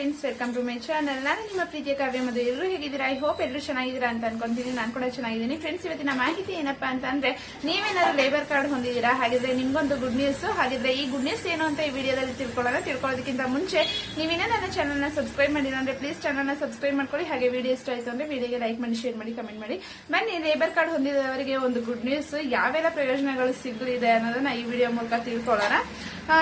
Friends welcome to my channel ನಾನು ನಿಮ್ಮ ಪ್ರೀತಿಯ ಕಾವ್ಯ ಮತ್ತು ಎಲ್ಲರೂ ಹೇಗಿದ್ದೀರಾ? ಐ ಹೋಪ್ ಎಲ್ಲರೂ ಚೆನ್ನಾಗಿದ್ದೀರಾ ಅಂತ ಅನ್ಕೊಂತೀನಿ. ನಾನು ಕೂಡ ಚೆನ್ನಾಗಿದ್ದೀನಿ. ಫ್ರೆಂಡ್ಸ್ ಇವತ್ತಿನ ಮಾಹಿತಿ ಏನಪ್ಪಾ ಅಂತಂದ್ರೆ ನೀವೇನಾದ್ರು ಲೇಬರ್ ಕಾರ್ಡ್ ಹೊಂದಿದ್ದೀರಾ? ಹಾಗಿದ್ರೆ ನಿಮ್ಗೊಂದು ಗುಡ್ ನ್ಯೂಸ್ ಹಾಗಿದ್ರೆ ಈ ಗುಡ್ ನ್ಯೂಸ್ ಏನು ಅಂತ ಈ ವಿಡಿಯೋದಲ್ಲಿ ತಿಳ್ಕೊಳ್ಳೋಣ. ತಿಳ್ಕೊಳ್ಳೋದಕ್ಕಿಂತ ಮುಂಚೆ ನೀವೇನೇ ನನ್ನ ಚಾನಲ್ನ ಸಬ್ಸ್ಕ್ರೈಬ್ ಮಾಡಿಲ್ಲ ಅಂದ್ರೆ ಪ್ಲೀಸ್ ಚಾನಲ್ನ ಸಬ್ಸ್ಕ್ರೈಬ್ ಮಾಡ್ಕೊಳ್ಳಿ. ಹಾಗೆ ವಿಡಿಯೋ ಇಷ್ಟ ಆಯ್ತು ಅಂದ್ರೆ ವಿಡಿಯೋಗೆ ಲೈಕ್ ಮಾಡಿ ಶೇರ್ ಮಾಡಿ ಕಮೆಂಟ್ ಮಾಡಿ. ಬನ್ನಿ ಲೇಬರ್ ಕಾರ್ಡ್ ಹೊಂದಿದವರಿಗೆ ಒಂದು ಗುಡ್ ನ್ಯೂಸ್ ಯಾವೆಲ್ಲ ಪ್ರಯೋಜನಗಳು ಸಿಗಲಿದೆ ಅನ್ನೋದನ್ನ ಈ ವಿಡಿಯೋ ಮೂಲಕ ತಿಳ್ಕೊಳ್ಳೋಣ.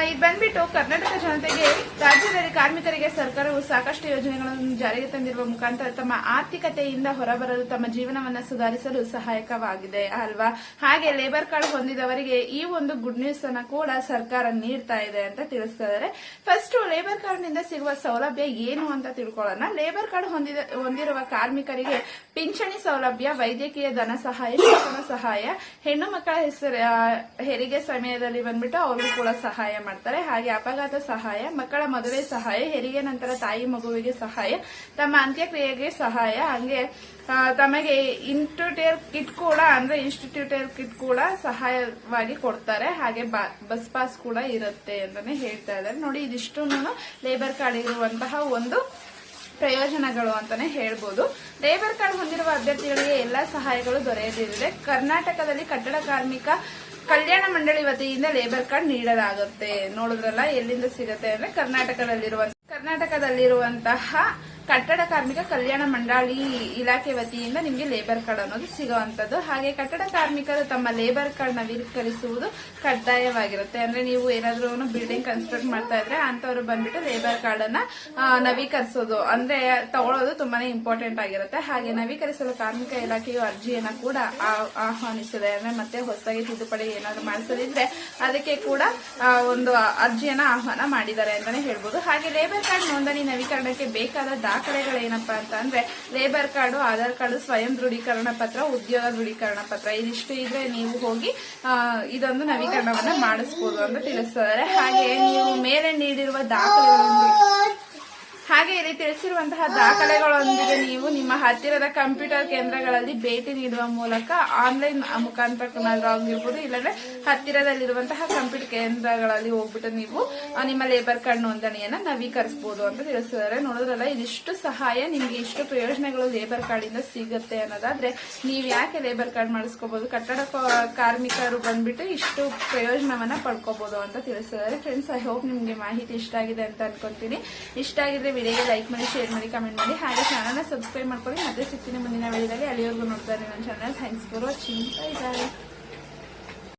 ಇದು ಬಂದ್ಬಿಟ್ಟು ಕರ್ನಾಟಕ ಜನತೆಗೆ ರಾಜ್ಯದಲ್ಲಿ ಕಾರ್ಮಿಕರಿಗೆ ಸರ್ಕಾರವು ಸಾಕಷ್ಟು ಯೋಜನೆಗಳನ್ನು ಜಾರಿಗೆ ತಂದಿರುವ ಮುಖಾಂತರ ತಮ್ಮ ಆರ್ಥಿಕತೆಯಿಂದ ಹೊರಬರಲು ತಮ್ಮ ಜೀವನವನ್ನು ಸುಧಾರಿಸಲು ಸಹಾಯಕವಾಗಿದೆ ಅಲ್ವಾ? ಹಾಗೆ ಲೇಬರ್ ಕಾರ್ಡ್ ಹೊಂದಿದವರಿಗೆ ಈ ಒಂದು ಗುಡ್ ನ್ಯೂಸ್ ಅನ್ನು ಕೂಡ ಸರ್ಕಾರ ನೀಡ್ತಾ ಇದೆ ಅಂತ ತಿಳಿಸ್ತಾ ಫಸ್ಟ್ ಲೇಬರ್ ಕಾರ್ಡ್ನಿಂದ ಸಿಗುವ ಸೌಲಭ್ಯ ಏನು ಅಂತ ತಿಳ್ಕೊಳ್ಳೋಣ. ಲೇಬರ್ ಕಾರ್ಡ್ ಹೊಂದಿದ, ಹೊಂದಿರುವ ಕಾರ್ಮಿಕರಿಗೆ ಪಿಂಚಣಿ ಸೌಲಭ್ಯ, ವೈದ್ಯಕೀಯ ಧನ ಸಹಾಯ, ಶಿಕ್ಷಣ ಸಹಾಯ, ಹೆಣ್ಣು ಮಕ್ಕಳ ಹೆಸರು ಹೆರಿಗೆ ಸಮಯದಲ್ಲಿ ಬಂದ್ಬಿಟ್ಟು ಅವ್ರಿಗೂ ಕೂಡ ಸಹಾಯ ಮಾಡ್ತಾರೆ. ಹಾಗೆ ಅಪಘಾತ ಸಹಾಯ, ಮಕ್ಕಳ ಮದುವೆ ಸಹಾಯ, ಹೆರಿಗೆ ನಂತರ ತಾಯಿ ಮಗುವಿಗೆ ಸಹಾಯ, ತಮ್ಮ ಅಂತ್ಯಕ್ರಿಯೆಗೆ ಸಹಾಯ, ಹಂಗೆ ತಮಗೆ ಇನ್ಸ್ಟಿಟ್ಯೂಟರ್ ಕಿಟ್ ಕೂಡ, ಅಂದ್ರೆ ಇನ್ಸ್ಟಿಟ್ಯೂಟರ್ ಕಿಟ್ ಕೂಡ ಸಹಾಯವಾಗಿ ಕೊಡ್ತಾರೆ. ಹಾಗೆ ಬಸ್ ಪಾಸ್ ಕೂಡ ಇರುತ್ತೆ ಅಂತಾನೆ ಹೇಳ್ತಾ ಇದ್ದಾರೆ. ನೋಡಿ ಇದಿಷ್ಟು ಲೇಬರ್ ಕಾರ್ಡ್ ಇರುವಂತಹ ಒಂದು ಪ್ರಯೋಜನಗಳು ಅಂತಾನೆ ಹೇಳ್ಬೋದು. ಲೇಬರ್ ಕಾರ್ಡ್ ಹೊಂದಿರುವ ಅಭ್ಯರ್ಥಿಗಳಿಗೆ ಎಲ್ಲಾ ಸಹಾಯಗಳು ದೊರೆಯದಿದೆ ಕರ್ನಾಟಕದಲ್ಲಿ ಕಟ್ಟಡ ಕಾರ್ಮಿಕ ಕಲ್ಯಾಣ ಮಂಡಳಿ ವತಿಯಿಂದ ಲೇಬರ್ ಕಾರ್ಡ್ ನೀಡಲಾಗುತ್ತೆ. ನೋಡಿದ್ರಲ್ಲ ಎಲ್ಲಿಂದ ಸಿಗುತ್ತೆ ಅಂದ್ರೆ ಕರ್ನಾಟಕದಲ್ಲಿರುವ ಕರ್ನಾಟಕದಲ್ಲಿರುವಂತಹ ಕಟ್ಟಡ ಕಾರ್ಮಿಕ ಕಲ್ಯಾಣ ಮಂಡಳಿ ಇಲಾಖೆ ವತಿಯಿಂದ ನಿಮಗೆ ಲೇಬರ್ ಕಾರ್ಡ್ ಅನ್ನೋದು ಸಿಗುವಂತದ್ದು. ಹಾಗೆ ಕಟ್ಟಡ ಕಾರ್ಮಿಕರು ತಮ್ಮ ಲೇಬರ್ ಕಾರ್ಡ್ ನವೀಕರಿಸುವುದು ಕಡ್ಡಾಯವಾಗಿರುತ್ತೆ. ಅಂದ್ರೆ ನೀವು ಏನಾದ್ರೂ ಬಿಲ್ಡಿಂಗ್ ಕನ್ಸ್ಟ್ರಕ್ಟ್ ಮಾಡ್ತಾ ಇದ್ರೆ ಅಂತವ್ರು ಬಂದ್ಬಿಟ್ಟು ಲೇಬರ್ ಕಾರ್ಡ್ ಅನ್ನ ನವೀಕರಿಸೋದು. ಅಂದ್ರೆ ತಗೊಳ್ಳೋದು ತುಂಬಾನೇ ಇಂಪಾರ್ಟೆಂಟ್ ಆಗಿರುತ್ತೆ. ಹಾಗೆ ನವೀಕರಿಸಲು ಕಾರ್ಮಿಕ ಇಲಾಖೆಯು ಅರ್ಜಿಯನ್ನ ಕೂಡ ಆಹ್ವಾನಿಸಿದೆ. ಅಂದ್ರೆ ಮತ್ತೆ ಹೊಸದಾಗಿ ತಿದ್ದುಪಡಿ ಏನಾದ್ರು ಮಾಡಿಸೋದಿದ್ರೆ ಅದಕ್ಕೆ ಕೂಡ ಒಂದು ಅರ್ಜಿಯನ್ನ ಆಹ್ವಾನ ಮಾಡಿದ್ದಾರೆ ಅಂತಾನೆ ಹೇಳ್ಬೋದು. ಹಾಗೆ ಲೇಬರ್ ಕಾರ್ಡ್ ನೋಂದಣಿ ನವೀಕರಣಕ್ಕೆ ಬೇಕಾದ ದಾಖಲೆಗಳೇನಪ್ಪಾ ಅಂತ ಅಂದ್ರೆ ಲೇಬರ್ ಕಾರ್ಡು ಆಧಾರ್ ಕಾರ್ಡು ಸ್ವಯಂ ದೃಢೀಕರಣ ಪತ್ರ, ಉದ್ಯೋಗ ದೃಢೀಕರಣ ಪತ್ರ, ಇದಿಷ್ಟು ಇದ್ರೆ ನೀವು ಹೋಗಿ ಇದೊಂದು ನವೀಕರಣವನ್ನ ಮಾಡಿಸಬಹುದು ಅಂತ ತಿಳಿಸ್ತಾರೆ. ಹಾಗೆ ನೀವು ಮೇಲೆ ನೀಡಿರುವ ದಾಖಲೆಗಳನ್ನು ಹಾಗೆ ಇಲ್ಲಿ ತಿಳಿಸಿರುವಂತಹ ದಾಖಲೆಗಳೊಂದಿಗೆ ನೀವು ನಿಮ್ಮ ಹತ್ತಿರದ ಕಂಪ್ಯೂಟರ್ ಕೇಂದ್ರಗಳಲ್ಲಿ ಭೇಟಿ ನೀಡುವ ಮೂಲಕ ಆನ್ಲೈನ್ ಮುಖಾಂತರ ಆಗಿರ್ಬೋದು, ಇಲ್ಲಾಂದ್ರೆ ಹತ್ತಿರದಲ್ಲಿರುವಂತಹ ಕಂಪ್ಯೂಟರ್ ಕೇಂದ್ರಗಳಲ್ಲಿ ಹೋಗ್ಬಿಟ್ಟು ನೀವು ನಿಮ್ಮ ಲೇಬರ್ ಕಾರ್ಡ್ ನೋಂದಣಿಯನ್ನ ನವೀಕರಿಸಬಹುದು ಅಂತ ತಿಳಿಸಿದ್ದಾರೆ. ನೋಡಿದ್ರಲ್ಲ, ಇದಿಷ್ಟು ಸಹಾಯ ನಿಮ್ಗೆ, ಇಷ್ಟು ಪ್ರಯೋಜನಗಳು ಲೇಬರ್ ಕಾರ್ಡ್ ಇಂದ ಸಿಗುತ್ತೆ ಅನ್ನೋದಾದ್ರೆ, ನೀವು ಯಾಕೆ ಲೇಬರ್ ಕಾರ್ಡ್ ಮಾಡಿಸ್ಕೋಬಹುದು ಕಟ್ಟಡ ಕಾರ್ಮಿಕರು ಬಂದ್ಬಿಟ್ಟು ಇಷ್ಟು ಪ್ರಯೋಜನವನ್ನ ಪಡ್ಕೋಬಹುದು ಅಂತ ತಿಳಿಸಿದ್ದಾರೆ. ಫ್ರೆಂಡ್ಸ್ ಐ ಹೋಪ್ ನಿಮ್ಗೆ ಮಾಹಿತಿ ಇಷ್ಟ ಆಗಿದೆ ಅಂತ ಅನ್ಕೊಂತೀನಿ. ಇಷ್ಟ ಆಗಿದ್ರೆ ವಿಡಿಯೋಗೆ ಲೈಕ್ ಮಾಡಿ, ಶೇರ್ ಮಾಡಿ, ಕಮೆಂಟ್ ಮಾಡಿ. ಹಾಗೆ ಚಾನಲ್ನ ಸಬ್ಸ್ಕ್ರೈಬ್ ಮಾಡ್ಕೊಳ್ಳಿ. ಮತ್ತೆ ಸಿಗ್ತೀನಿ ಮುಂದಿನ ವಿಡಿಯೋದಲ್ಲಿ ಅಲ್ಲಿವರೆಗೂ ನೋಡ್ತಾರೆ ನನ್ನ channel thanks for watching bye bye